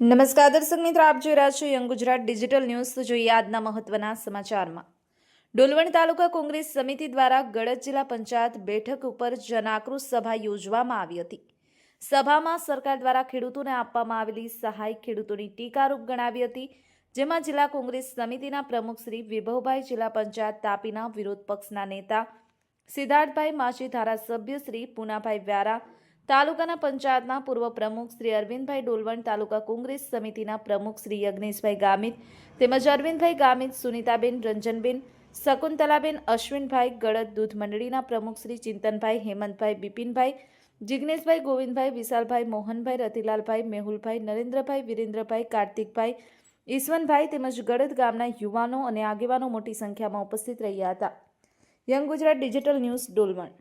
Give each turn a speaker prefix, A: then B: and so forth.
A: નમસ્કાર દર્શક મિત્રો, આપ જોઈ રહ્યા છો યંગ ગુજરાત ડિજિટલ ન્યૂઝ. જોઈએ આજના મહત્વના સમાચારમાં. ડોલવણ તાલુકા કોંગ્રેસ સમિતિ દ્વારા ગડત જિલ્લા પંચાયત બેઠક ઉપર જનાક્રોશ સભા યોજવામાં આવી હતી. સભામાં સરકાર દ્વારા ખેડૂતોને આપવામાં આવેલી સહાય ખેડૂતોની ટીકારૂપ ગણાવી હતી, જેમાં જિલ્લા કોંગ્રેસ સમિતિના પ્રમુખ શ્રી વિભવભાઈ જિલ્લા પંચાયત તાપીના વિરોધ પક્ષના નેતા સિદ્ધાર્થભાઈ માછી ધારાસભ્ય શ્રી પૂનાભાઈ વ્યારા તાલુકાના પંચાયતના પૂર્વ પ્રમુખ શ્રી અરવિંદભાઈ ડોલવણ, તાલુકા કોંગ્રેસ સમિતિના પ્રમુખ શ્રી યજ્ઞેશભાઈ ગામિત તેમજ અરવિંદભાઈ ગામિત, સુનિતાબેન રંજનબેન, શકુંતલાબેન અશ્વિનભાઈ ગળદ દૂધ મંડળીના પ્રમુખ શ્રી ચિંતનભાઈ, હેમંતભાઈ બિપિનભાઈ જિજ્ઞેશભાઈ ગોવિંદભાઈ, વિશાલભાઈ મોહનભાઈ, રતિલાલભાઈ મેહુલભાઈ, નરેન્દ્રભાઈ વિરેન્દ્રભાઈ, કાર્તિકભાઈ ઈસવનભાઈ તેમજ ગળદ ગામના યુવાનો અને આગેવાનો મોટી સંખ્યામાં ઉપસ્થિત રહ્યા હતા. Young Gujarat digital news Dolvan.